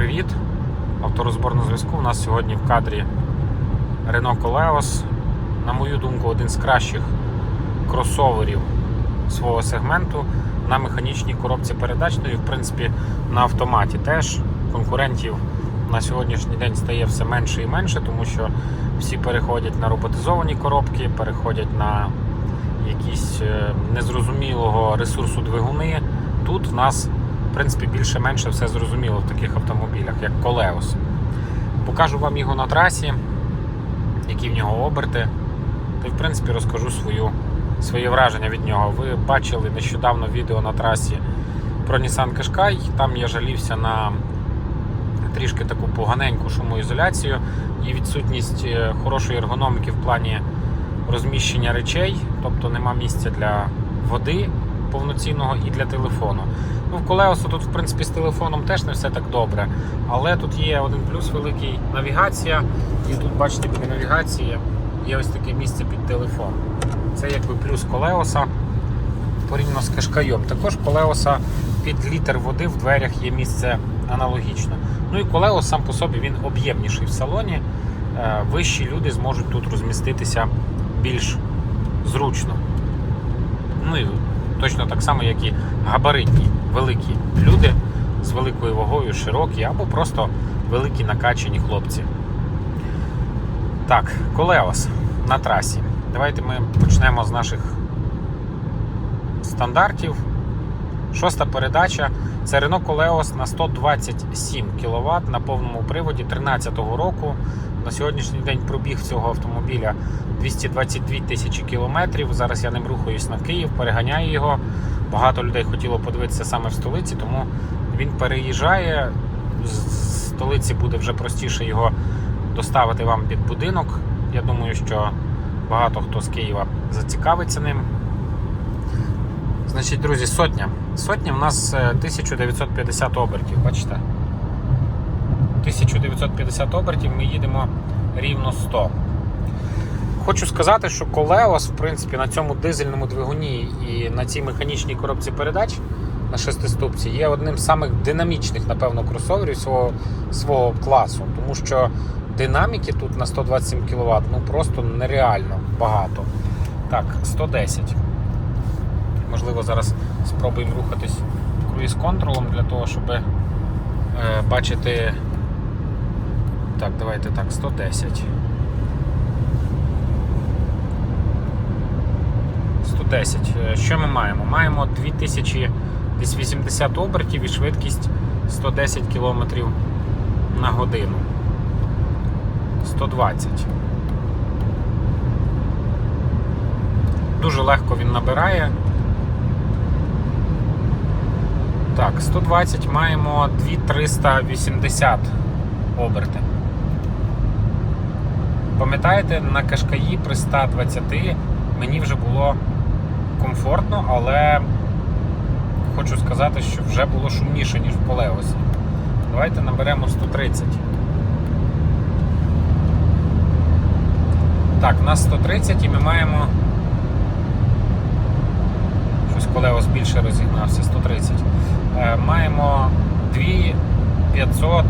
привіт! Авторозбор на зв'язку. У нас сьогодні в кадрі Renault Koleos. На мою думку, один з кращих кросоверів свого сегменту на механічній коробці передач, ну і в принципі на автоматі теж. Конкурентів на сьогоднішній день стає все менше і менше, тому що всі переходять на роботизовані коробки, переходять на якісь е, незрозумілого ресурсу двигуни. Тут в нас в принципі, більше-менше все зрозуміло в таких автомобілях, як Колеос. Покажу вам його на трасі, які в нього оберти, та в принципі розкажу свою, своє враження від нього. Ви бачили нещодавно відео на трасі про Nissan Qashqai, там я жалівся на трішки таку поганеньку шумоізоляцію і відсутність е, хорошої ергономіки в плані розміщення речей, тобто нема місця для води повноцінного і для телефону. Ну, в Колеосу тут, в принципі, з телефоном теж не все так добре. Але тут є один плюс великий навігація. І тут, бачите, біля навігації є ось таке місце під телефон. Це якби плюс Колеоса порівняно з кашкайом. Також Колеоса під літр води в дверях є місце аналогічно. Ну і Колеос сам по собі він об'ємніший в салоні. Е, Вищі люди зможуть тут розміститися більш зручно. Ну і точно так само, як і габаритні великі люди з великою вагою, широкі або просто великі накачані хлопці. Так, Колеос на трасі. Давайте ми почнемо з наших стандартів. Шоста передача це Renault Koleos на 127 кВт на повному приводі 2013 року. На сьогоднішній день пробіг цього автомобіля 222 тисячі кілометрів. Зараз я ним рухаюсь на Київ, переганяю його. Багато людей хотіло подивитися саме в столиці, тому він переїжджає. З столиці буде вже простіше його доставити вам під будинок. Я думаю, що багато хто з Києва зацікавиться ним. Значить, друзі, сотня. Сотня в нас е, 1950 обертів, бачите? 1950 обертів ми їдемо рівно 100. Хочу сказати, що Колеос, в принципі, на цьому дизельному двигуні і на цій механічній коробці передач на шестиступці є одним з самих динамічних, напевно, кросоверів свого, свого класу. Тому що динаміки тут на 127 кВт ну просто нереально багато. Так, 110. Можливо, зараз спробуємо рухатись круїз-контролом для того, щоб е, бачити. Так, давайте так, 110. 110. Е, Що ми маємо? Маємо 2080 обертів і швидкість 110 км на годину. 120. Дуже легко він набирає. Так, 120 маємо 2380 оберти. Пам'ятаєте, на Кашкаї при 120 мені вже було комфортно, але хочу сказати, що вже було шумніше, ніж в Полеосі. Давайте наберемо 130. Так, у нас 130 і ми маємо. Щось Колеос більше розігнався, 130. Е, маємо 2500,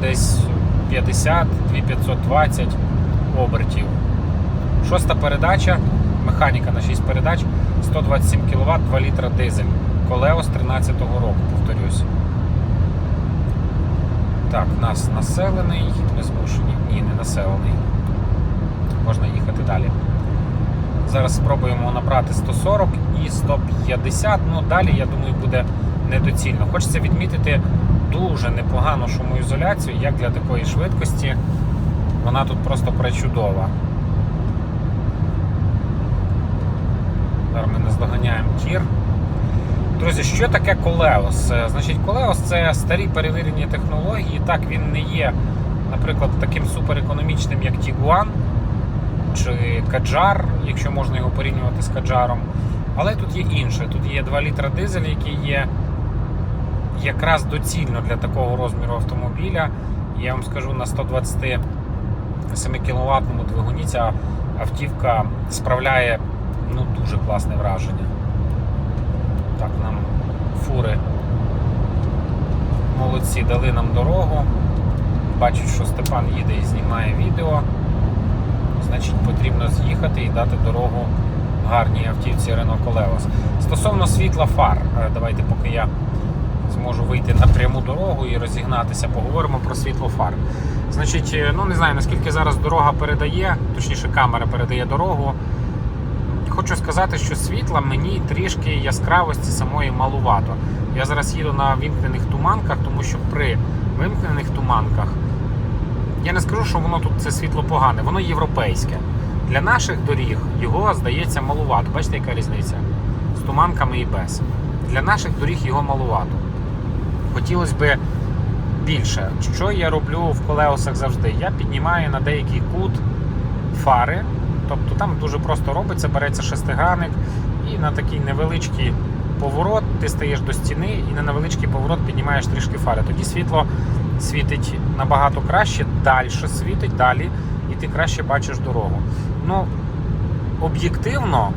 десь 50, 2520 обертів. Шоста передача, механіка на 6 передач, 127 кВт, 2 літра дизель. Колеос 13-го року, повторюсь. Так, нас населений, ми змушені. Ні, не населений. Можна їхати далі. Зараз спробуємо набрати 140 і 150. Ну далі, я думаю, буде недоцільно. Хочеться відмітити дуже непогану шумоізоляцію, як для такої швидкості. Вона тут просто пречудова. Зараз ми наздоганяємо тір. Друзі, що таке Колеос? Е, Значить, Колеос це старі перевірені технології. Так, він не є, наприклад, таким суперекономічним, як Tiguan чи Каджар, якщо можна його порівнювати з Каджаром. Але тут є інше. Тут є 2 літра дизель, який є якраз доцільно для такого розміру автомобіля. Я вам скажу, на 127 кВт двигуні ця автівка справляє ну, дуже класне враження. Так, нам фури Молодці, дали нам дорогу. Бачать, що Степан їде і знімає відео. Значить, потрібно з'їхати і дати дорогу гарній автівці Renault Coleos. Стосовно світла фар, е, давайте поки я зможу вийти на пряму дорогу і розігнатися, поговоримо про світло фар. Значить, е, ну не знаю наскільки зараз дорога передає, точніше камера передає дорогу. Хочу сказати, що світла мені трішки яскравості самої малувато. Я зараз їду на вимкнених туманках, тому що при вимкнених туманках я не скажу, що воно тут це світло погане, воно європейське. Для наших доріг його здається малувато. Бачите, яка різниця? З туманками і без. Для наших доріг його малувато. Хотілося б більше. Що я роблю в колеосах завжди? Я піднімаю на деякий кут фари. Тобто там дуже просто робиться, береться шестигранник і на такий невеличкий поворот ти стаєш до стіни і на невеличкий поворот піднімаєш трішки фари. Тоді світло світить набагато краще, далі світить далі, і ти краще бачиш дорогу. Ну, об'єктивно,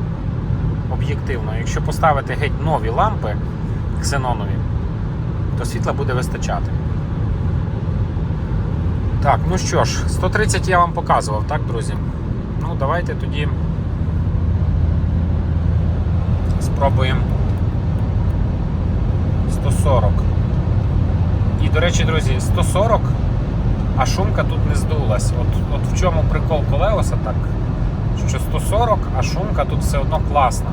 об'єктивно, якщо поставити геть нові лампи ксенонові, то світла буде вистачати. Так, ну що ж, 130 я вам показував, так, друзі? Ну, давайте тоді спробуємо 140. І, до речі, друзі, 140, а шумка тут не здулась. От, от в чому прикол колеоса, так, що 140, а шумка тут все одно класна.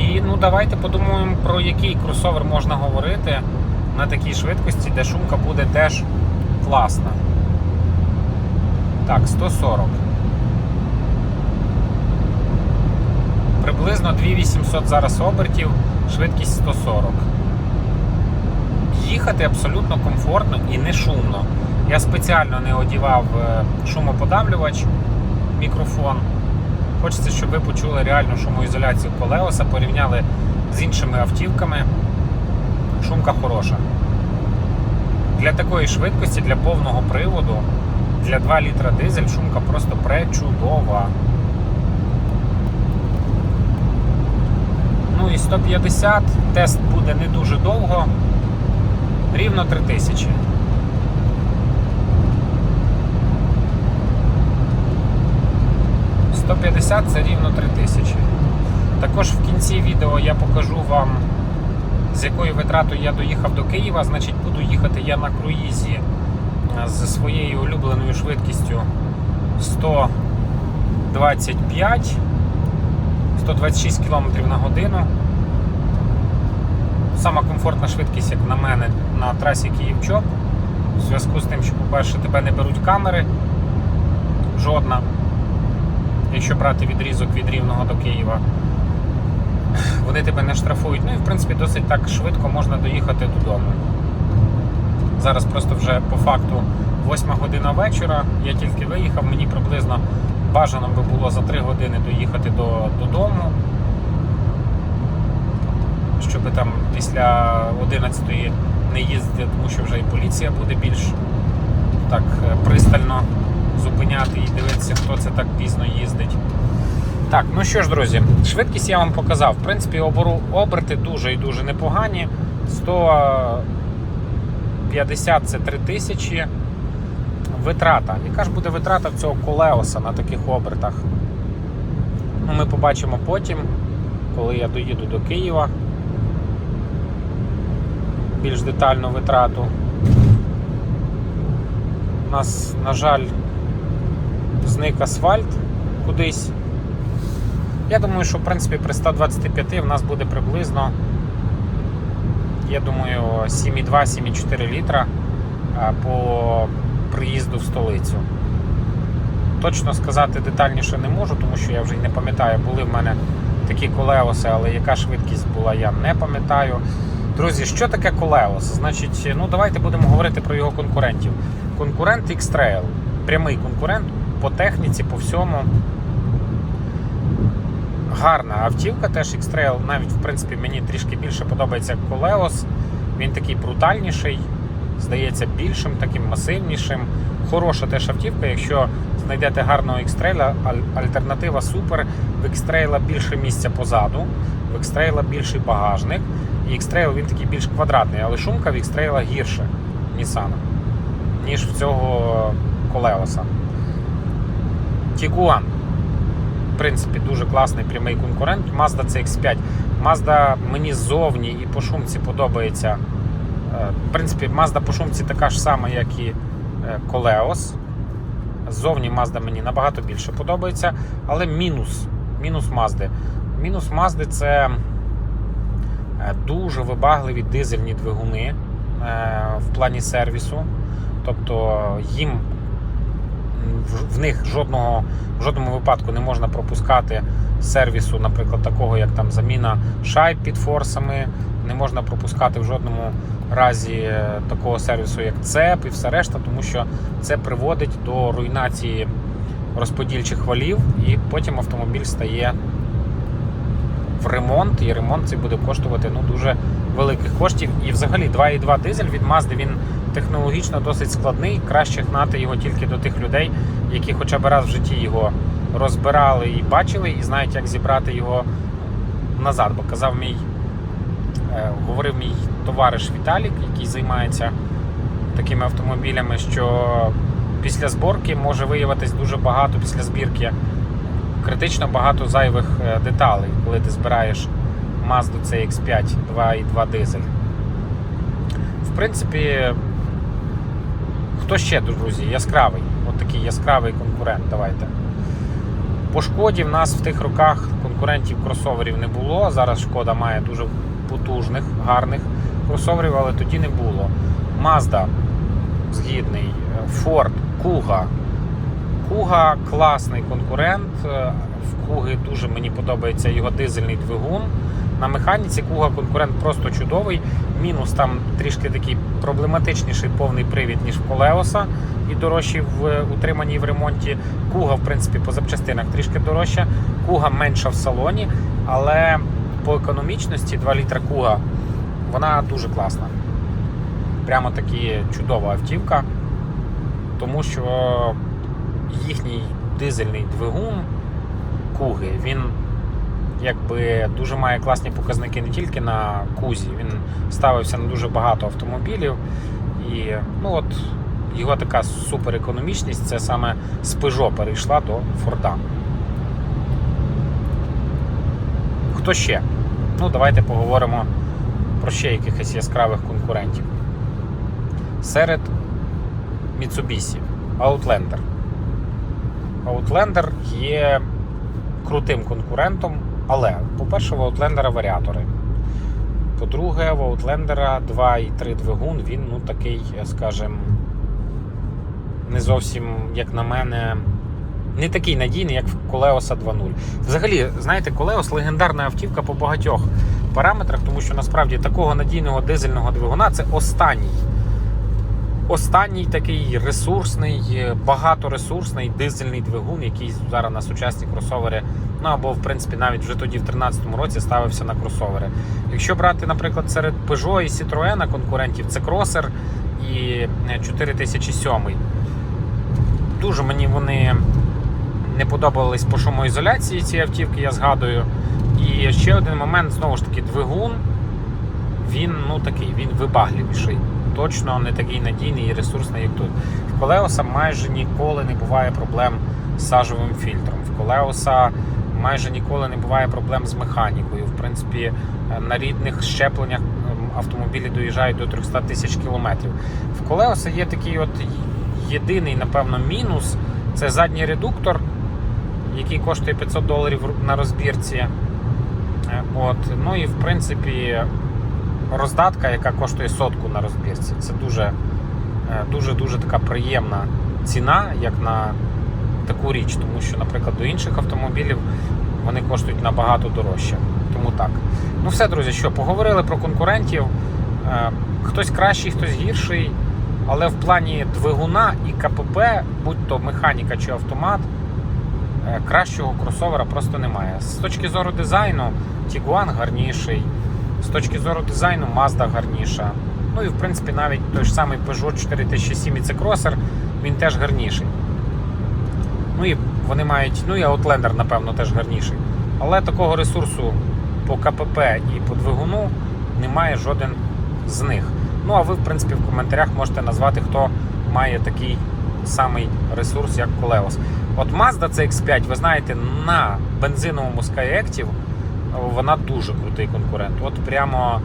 І ну давайте подумаємо, про який кросовер можна говорити на такій швидкості, де шумка буде теж класна. Так, 140. Приблизно 2800 зараз обертів, швидкість 140. Їхати абсолютно комфортно і не шумно. Я спеціально не одівав е, шумоподавлювач, мікрофон. Хочеться, щоб ви почули реальну шумоізоляцію колеоса, порівняли з іншими автівками. Шумка хороша. Для такої швидкості, для повного приводу, для 2 літра дизель шумка просто пречудова. Ну і 150, тест буде не дуже довго, рівно 3000. – 150 це рівно 3000. Також в кінці відео я покажу вам, з якою витратою я доїхав до Києва. Значить, буду їхати я на круїзі зі своєю улюбленою швидкістю 125 126 км на годину. Сама комфортна швидкість, як на мене, на трасі Київ-Чоп. У зв'язку з тим, що, по-перше, тебе не беруть камери жодна, якщо брати відрізок від Рівного до Києва. Вони тебе не штрафують. Ну і в принципі досить так швидко можна доїхати додому. Зараз просто вже по факту 8 година вечора. Я тільки виїхав, мені приблизно бажано би було за 3 години доїхати до, додому. Щоб там після 11 не їздити, тому що вже і поліція буде більш так е, пристально зупиняти і дивитися, хто це так пізно їздить. Так, ну що ж, друзі, швидкість я вам показав. В принципі, обору, оберти дуже і дуже непогані. 150 це 3000. Витрата. Яка ж буде витрата цього колеоса на таких обертах? Ну, Ми побачимо потім, коли я доїду до Києва. Більш детальну витрату. У нас, на жаль, зник асфальт кудись. Я думаю, що в принципі при 125 в нас буде приблизно, я думаю, 7,2-7,4 літра по приїзду в столицю. Точно сказати детальніше не можу, тому що я вже й не пам'ятаю, були в мене такі колеоси, але яка швидкість була, я не пам'ятаю. Друзі, що таке колеос? Значить, ну давайте будемо говорити про його конкурентів. Конкурент X-Trail, прямий конкурент по техніці, по всьому. Гарна автівка, теж X-Trail, навіть в принципі мені трішки більше подобається Колеос. Він такий брутальніший, здається, більшим, таким масивнішим. Хороша теж автівка, якщо знайдете гарного X-Trail, альтернатива супер. В X-Trail більше місця позаду, в X-Trail більший багажник. І X-Trail він такий більш квадратний, але шумка в X-Trail гірша Nissan, ніж в цього Колеоса. Tiguan. В принципі, дуже класний прямий конкурент. Mazda CX5. Mazda мені ззовні і по шумці подобається. Е, В принципі, Mazda по шумці така ж сама, як і е, Koleos. Ззовні Mazda мені набагато більше подобається, але мінус. Мінус Mazda. Мінус Mazda це е, дуже вибагливі дизельні двигуни е, в плані сервісу. Тобто їм в- них жодного, в жодному випадку не можна пропускати сервісу, наприклад, такого як там заміна шайб під форсами, не можна пропускати в жодному разі е, такого сервісу, як ЦЕП і все решта, тому що це приводить до руйнації розподільчих валів, і потім автомобіль стає в ремонт, і ремонт цей буде коштувати ну, дуже великих коштів. І взагалі 2,2 дизель від Mazda він технологічно досить складний. Краще гнати його тільки до тих людей, які хоча б раз в житті його розбирали і бачили, і знають, як зібрати його назад. Бо казав мій, е, говорив мій товариш Віталік, який займається такими автомобілями, що після зборки може виявитись дуже багато після збірки. Критично багато зайвих е, деталей, коли ти збираєш Mazda CX5 2.2 дизель. В принципі, хто ще, друзі, яскравий? От такий яскравий конкурент. Давайте. По шкоді в нас в тих роках конкурентів кросоверів не було. Зараз шкода має дуже потужних, гарних кросоверів, але тоді не було. Mazda згідний, Ford, Kuga. Kuga класний конкурент. Е, В Куги дуже мені подобається його дизельний двигун. На механіці Kuga конкурент просто чудовий. Мінус там трішки такий проблематичніший повний привід, ніж в Колеоса, і дорожчий в утриманні і в ремонті. Куга, в принципі, по запчастинах трішки дорожча. Куга менша в салоні, але по економічності 2 літра Куга вона дуже класна. Прямо таки чудова автівка, тому що їхній дизельний двигун Куги, він якби дуже має класні показники не тільки на Кузі, він ставився на дуже багато автомобілів. І ну от його така суперекономічність це саме з Peugeot перейшла до Форда. Хто ще? Ну, давайте поговоримо про ще якихось яскравих конкурентів. Серед Mitsubishi Outlander. Outlander є крутим конкурентом, але, по-перше, в Outlander варіатори. По-друге, в Outlander 2.3 двигун, він ну такий, скажімо, не зовсім, як на мене, не такий надійний, як в Колеоса 2.0. Взагалі, знаєте, Колеос легендарна автівка по багатьох параметрах, тому що насправді такого надійного дизельного двигуна це останній. Останній такий ресурсний, багаторесурсний дизельний двигун, який зараз на сучасні кросовери, ну або в принципі навіть вже тоді в 2013 році ставився на кросовери. Якщо брати, наприклад, серед Peugeot і Citroën конкурентів, це кросер і 4007. Дуже мені вони не подобались по шумоізоляції ці автівки, я згадую. І ще один момент, знову ж таки, двигун, він ну такий, він вибагливіший. Точно не такий надійний і ресурсний, як тут. В Колеоса майже ніколи не буває проблем з сажовим фільтром. В Колеоса майже ніколи не буває проблем з механікою. В принципі, на рідних щепленнях автомобілі доїжджають до 300 тисяч кілометрів. В Колеоса є такий от єдиний, напевно, мінус це задній редуктор, який коштує 500 доларів на розбірці. Е, От. Ну і в принципі роздатка, яка коштує сотку на розбірці. Це дуже дуже дуже така приємна ціна, як на таку річ, тому що, наприклад, до інших автомобілів вони коштують набагато дорожче. Тому так. Ну все, друзі, що поговорили про конкурентів. Е, Хтось кращий, хтось гірший. Але в плані двигуна і КПП, будь-то механіка чи автомат, е, кращого кросовера просто немає. З точки зору дизайну, Tiguan гарніший, з точки зору дизайну, Mazda гарніша. Ну і в принципі навіть той ж самий Peugeot 4007 і це кросер, він теж гарніший. Ну і вони мають, ну і Outlander, напевно, теж гарніший. Але такого ресурсу по КПП і по двигуну немає жоден з них. Ну а ви, в принципі, в коментарях можете назвати, хто має такий самий ресурс, як Колеос. От Mazda CX5, ви знаєте, на бензиновому Skyactiv вона дуже крутий конкурент. От прямо,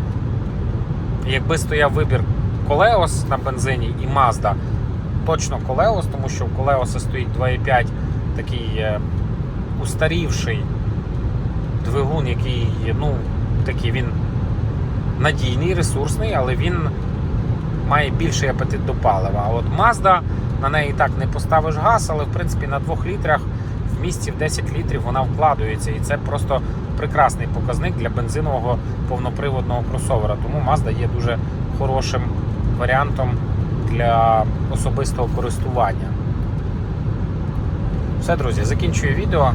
якби стояв вибір Колеос на бензині і Mazda, точно Колеос, тому що в Колеоса стоїть 2,5 такий е, устарівший двигун, який, ну, такий він надійний, ресурсний, але він має більший апетит до палива. А от Mazda, на неї так не поставиш газ, але в принципі на 2 літрах в місті в 10 літрів вона вкладується. І це просто прекрасний показник для бензинового повноприводного кросовера. Тому Mazda є дуже хорошим варіантом для особистого користування. Все, друзі, закінчую відео.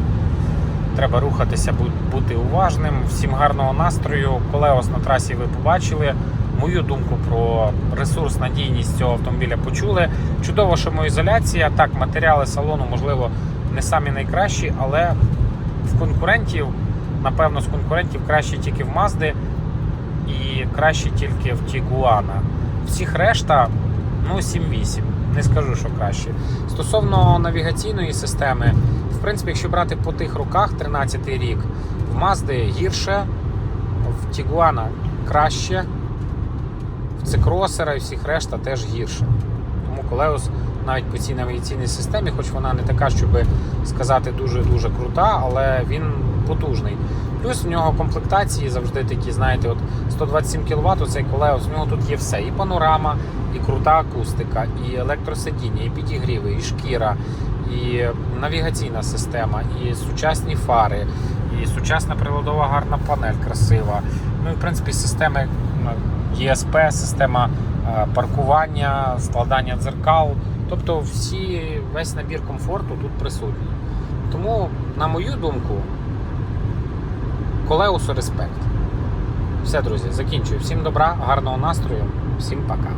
Треба рухатися, бути уважним. Всім гарного настрою. Колеос на трасі ви побачили. Мою думку про ресурс, надійність цього автомобіля почули. Чудово, шумоізоляція. Так, матеріали салону, можливо, не самі найкращі, але в конкурентів, напевно, з конкурентів краще тільки в Mazda і краще тільки в Тігуана. Всіх решта, ну, 7-8. Не скажу, що краще. Стосовно навігаційної системи, в принципі, якщо брати по тих роках, 13-й рік, в Mazda гірше, в Тігуана краще, в Цикросера і всіх решта теж гірше. Тому Колеус навіть по цій навігаційній системі, хоч вона не така, щоб сказати дуже-дуже крута, але він потужний. Плюс в нього комплектації завжди такі, знаєте, от 127 кВт, цей Колеус, в нього тут є все. І панорама, і крута акустика, і електросидіння, і підігріви, і шкіра, і навігаційна система, і сучасні фари, і сучасна приладова гарна панель красива. Ну і в принципі системи ну, ЄСП, система е, паркування, складання дзеркал. Тобто всі, весь набір комфорту тут присутній. Тому, на мою думку, Колеусу респект. Все, друзі, закінчую. Всім добра, гарного настрою, всім пока.